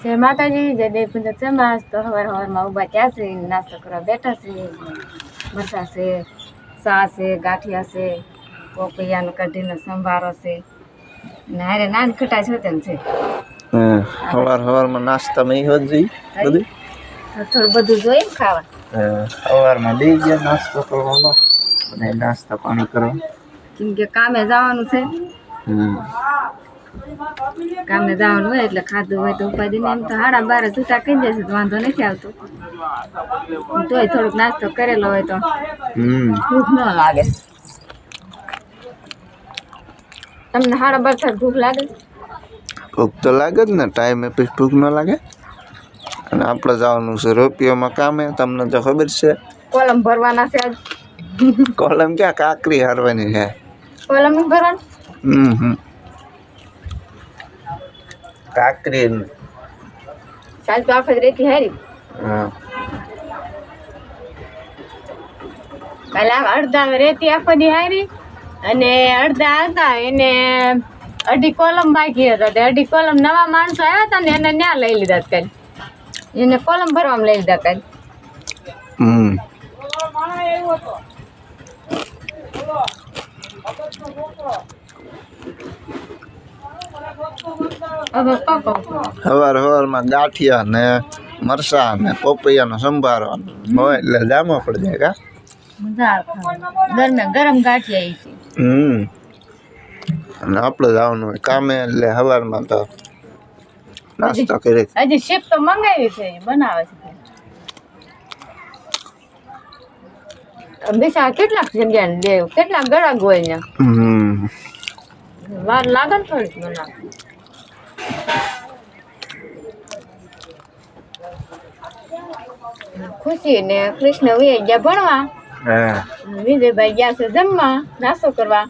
જય માતાજી જય દેવ પુંજક સમાજ. તો હવાર હવારમાં ઊભા ક્યાં છે? નાસ્તો કરવા બેઠા છે. મરસા છે સા છે ગાંઠિયા છે પોપૈયાનો કઢીનો સંભારો છે. ને હારે નાન ખટા છે તેમ છે. હવાર હવારમાં નાસ્તા મેં હોત જોઈ બધું? થોડું બધું જોઈએ ને ખાવા. હવારમાં લઈ ગયા નાસ્તો કરવાનો. બધા નાસ્તા પાણી કરવા. કેમ કે કામે જવાનું છે. હમ. કામે જવાનું હોય એટલે ખાધું હોય તો ઉપાધિ ને એમ તો હાડા બાર છૂટા કહી દેશે તો વાંધો નથી આવતો. તોય થોડોક નાસ્તો કરેલો હોય તો. હમ. ભૂખ ન લાગે. તમને હાડા બાર થાય ભૂખ લાગે? ભૂખ તો લાગે જ ને ટાઈમે પછી ભૂખ ન લાગે. અને આપણે જવાનું છે રોપિયોમાં કામે તમને તો ખબર છે. કોલમ ભરવાના છે આજ. કોલમ ક્યાં કાકરી હારવાની છે? કોલમ ભરવાની હમ હમ. કાકરી. ચાલ તો આખો જ રેતી હારી. હા. આ અડધા રેતી આખો દી હારી અને અડધા હતા એને અઢી કોલમ બાકી હતા તે અઢી કોલમ નવા માણસો આવ્યા હતા ને એને ન્યા લઈ લીધા કાલ. એને કોલમ ભરવામાં લઈ લીધા કાલ. હમ. સવાર સવારમાં ગાંઠિયા ને મરસા ને પપૈયાનો સંભારો હોય એટલે જામો પડી જાય કા? મજા આવે ખાવાની. ગરમે ગરમ ગાંઠિયા ઈ છે. હમ. અને આપણે જવાનું હોય કામે એટલે સવારમાં તો નાસ્તો કરી હજી શેપ તો મંગાવી છે એ બનાવે છે દિશા કેટલાક જગ્યા દેવ કેટલાક ગળાક હોય ને હમ. વાર લાગે ને થોડીક બનાવ ખુશી ને કૃષ્ણ વિજય ગયા ભણવા હા. વિજયભાઈ ગયા છે જમવા નાસ્તો કરવા.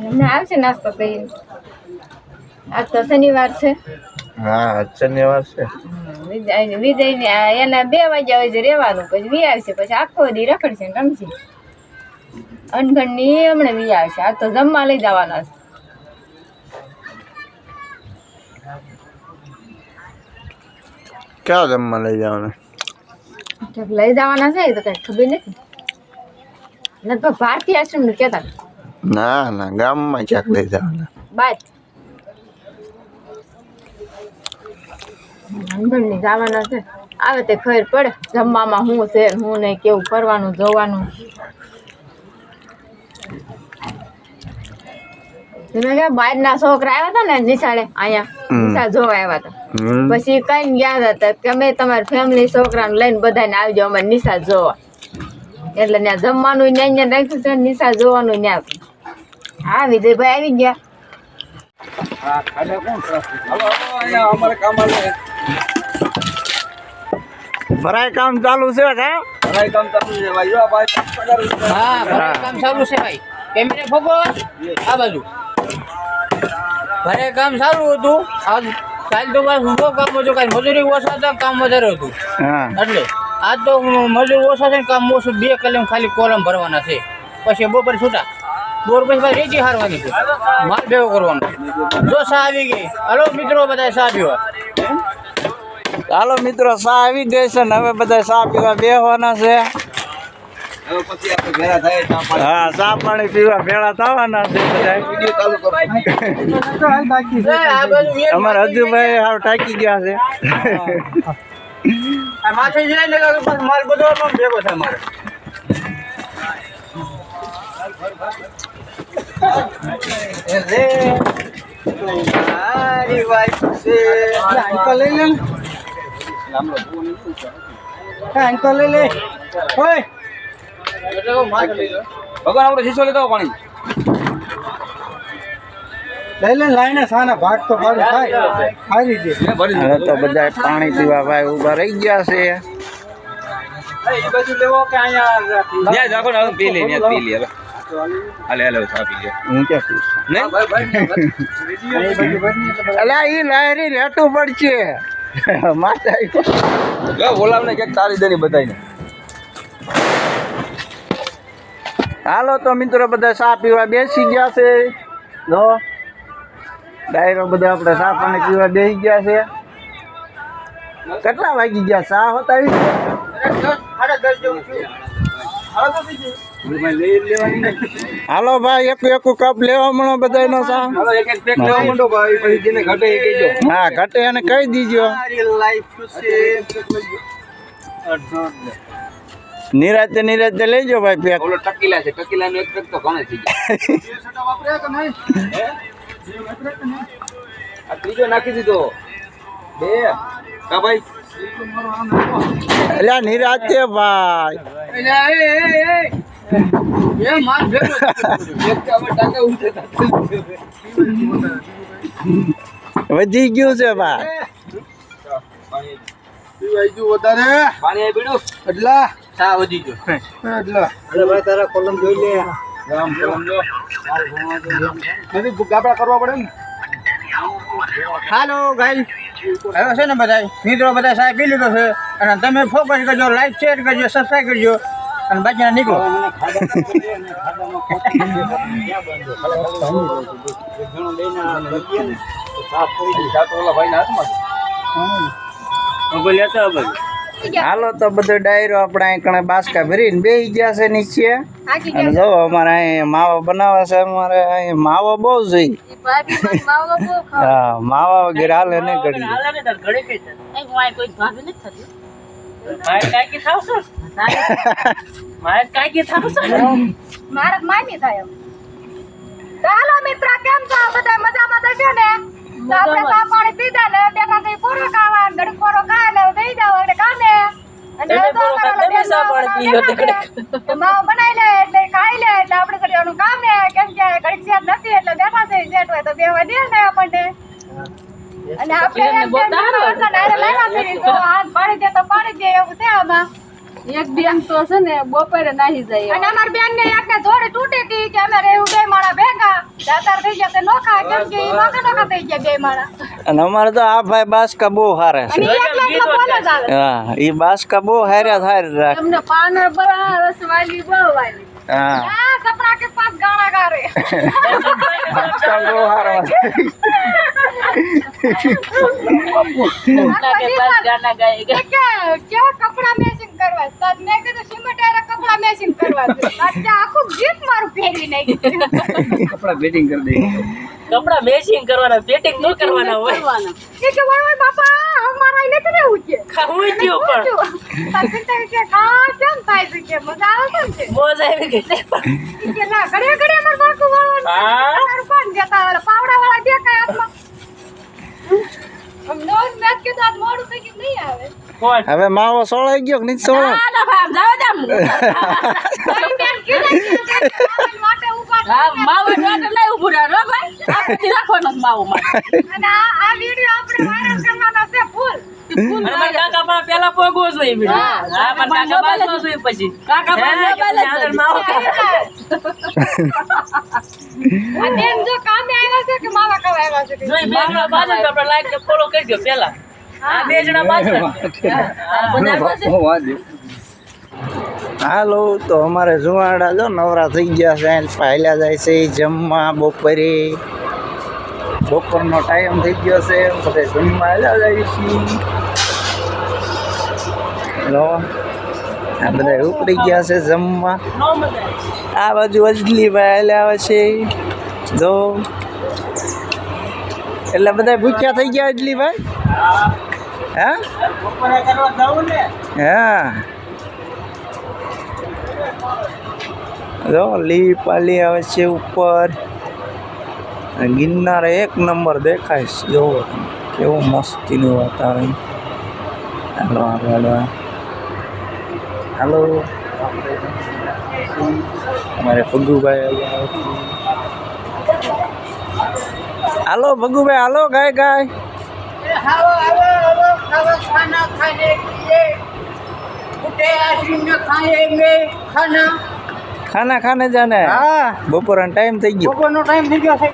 એમને આવશે નાસ્તો કરી આજ તો શનિવાર છે. હા આજ શનિવાર છે. વિજય ને એના બે વાગ્યા હોય રહેવાનું પછી વી આવશે પછી આખો દી રખડશે ને રમશે. અનગણની હમણાં વી આવશે. આ તો જમવા લઈ જવાના છે. ક્યાં જમવા લઈ જવાના? લઈ જવાના છે તો કઈ ખબર નથી. લગભગ ભારતીય આશ્રમનું કેતા ના ના ગામમાં ક્યાંક લઈ જવાના. બાદ. અનગણની જવાના છે. આવે તે ખબર પડે જમવામાં શું છે ને શું નહીં કેવું કરવાનું જોવાનું. તમે કે બહારના છોકરા આવ્યા હતા ને નિશાળે? અહીંયા નિશાળ જોવા આવ્યા હતા. પછી કઈ ગયા હતા કે અમે તમારી ફેમિલી છોકરાને લઈને બધાને આવજો અમારે નિશા જોવા. એટલે ત્યાં જમવાનું ત્યાં ન્યા રાખ્યું છે નિશા જોવાનું ત્યાં. હા વિજયભાઈ આવી ગયા. ભરાય કામ ચાલુ છે કા? હા ભરાય કામ સારું છે ભાઈ. કેમેરે ફોકો આ બાજુ. ભરાય કામ સારું હતું. આજ કાલ તો બસ ઊંઘો કામ હતું કાલ મજૂરી ઓછા હતા કામ વધારે હતું. એટલે આજ તો મજૂરી ઓછા છે ને કામ ઓછું બે કલમ ખાલી કોલમ ભરવાના છે. પછી બપોર છૂટા. બોર પછી ભાઈ રેતી હારવાની છે. માલ ભેગો કરવાનો. જો સા આવી ગઈ. હલો મિત્રો બધા સા પીવા. ચાલો મિત્રો સા આવી ગઈ છે ને હવે બધા સા પીવા બેહવાના છે. હા ચા પાણી પીવા ભેળા થવાના છે બધા આ બાજુ એક હજુભાઈ હાવ ટાકી ગયા છે. માથે જાય ને માલ બધો ભેગો થાય મારે. આપણો શીશો લેતો આવો પાણી આંકલ લઈ લે પાણી પીવા ભાઈ શીશો લેતો પાણી. બોલાવ ને ક્યાંક તારી દરી બતાવીને. હાલો તો મિત્રો બધા ચા પીવા બેસી ગયા છે. જો, ડાયરો બધા આપણે ચા પાણી પીવા બેસી ગયા છે. કેટલા વાગી ગયા? ચા હોતા હાલો ભાઈ, એક એક કપ લેવા મળો ચા ઘટે એ કહેજો હા, ઘટે એને કહી દીજો. લાઈફ નિરાતે નિરાતે લેજો ભાઈ પેક. ઓલો ટકીલા છે ટકીલા નો એક પેક તો ઘણે થઈ જાય આ ત્રીજો નાખી દીધો. બે. કા ભાઈ? એટલે નિરાતે ભાઈ. એ માર ભેગો એક કે હવે ટાંગે ઉઠે વધી ગયું છે ભાઈ. વધારે. પાણી આવી પીડું એટલા. ચા વધી ગયો. એટલે. અરે ભાઈ તારા કોલમ જોઈ લે. રામ કોલમ જો નથી ગાબડા કરવા પડે ને. હાલો ગાઈ હવે છે ને બધા મિત્રો બધા સાહેબ પી લીધો છે. અને તમે ફોકસ કરજો લાઈક શેર કરજો સબસ્ક્રાઈબ કરજો. અને બાકીના નીકળો. હાલો તો બધો ડાયરો આપણે અહીં કણે બાસકા ભરીને બેસી ગયા છે નીચે. અને જો અમારે અહીં માવો બનાવે છે અમારે અહીં માવો બહુ જોઈ હા માવા વગેરે હાલે નહીં ઘડી મારા મામી થાય હાલો મિત્ર કેમ છો? બધા મજામાં તો ને? તો આપણે ચા પાણી પીધા ને બેઠા થઈ પૂરો ખાવા ને ખોરો ખાય ને દઈ જાવ એટલે કામે. અને હવે તો અમારા છે. માવો બનાવી લે એટલે ખાઈ લે એટલે આપણે કરવાનું કામે. કેમ કે ઘડીક શેઠ નથી એટલે બેઠા થઈ જેટ હોય તો બેવા દે ને આપણને. અને આપણે એમ કે ને હાથ પાડી દે તો પાડી દે એવું છે આમાં. એક બેન તો છે ને બપોરે નાહી જાય અને અમાર બેન ને એકને જોડે તૂટી હતી કે અમે રહેવું બે માણા ભેગા. દાતાર થઈ ગયા તે નોખા કેમ કે ઈ નોખા નોખા થઈ ગયા બે માણા અને અમારે તો આ ભાઈ બાસકા બહુ હારે છે. અને ઈ એકલા એકલા બોલે જ આવે હા એ બાસકા બહુ હાર્યા થાય રાખે. એમને પાનર બરા રસવાલી બહુ વાલી હા. આ કપડા કે પાસ ગાણા ગારે બાસકા બહુ હારવા કે બસ ગાના ગાય. કે કે તો મેં કીધું સિમેન્ટ કપડા મેચિંગ કરવા છે. આજે આખું ગીત મારું ફેરવી નાખ્યું. કપડા બેટિંગ કરી દે. કપડા મેચિંગ કરવાના બેટિંગ ન કરવાના હોય. કરવાના. કે વળ વળ બાપા અમારા એને નથી રહેવું છે ખાવું ગયો પણ. તાર કે ખા કેમ થાય છે કે? મજા આવે છે મોજ આવી ગઈ છે. કે ના બાકુ હા કોણ જતા વાળા પાવડા વાળા દેખાય હાથમાં. આમ નવું મેચ મોડું થઈ ગયું નહીં આવે. હવે માવો સોળાઈ ગયો કે નહીં મારા પેલા. આ બે જણા બાજુ. હાલો તો અમારે જુવાડા જો નવરા થઈ ગયા છે પહેલા જાય છે જમવા બપોરે. બપોરનો ટાઈમ થઈ ગયો છે બધે જમવા આવ્યા જાય છે. હેલો આ બધા ઉપડી ગયા છે જમવા. આ બાજુ અજલી ભાઈ આવે છે. જો. એટલે બધા ભૂખ્યા થઈ ગયા અજલી ભાઈ હા? જાવું હા. જો લી પાલી આવે છે ઉપર. ગિરનાર એક નંબર દેખાય છે. જો કેવું મસ્તીનું વાતાવરણ. હાલો હાલો હાલો. હાલો. અમારે ભગુભાઈ હાલો ભગુભાઈ હાલો ગાય ગાય. આવો खाना खाने के ખાના ખાને કે ઉઠે આશીને खाना ખાના. ખાના ખાને જાને. હા. બપોરનો ટાઈમ થઈ ગયો. બપોરનો ટાઈમ થઈ ગયો છે.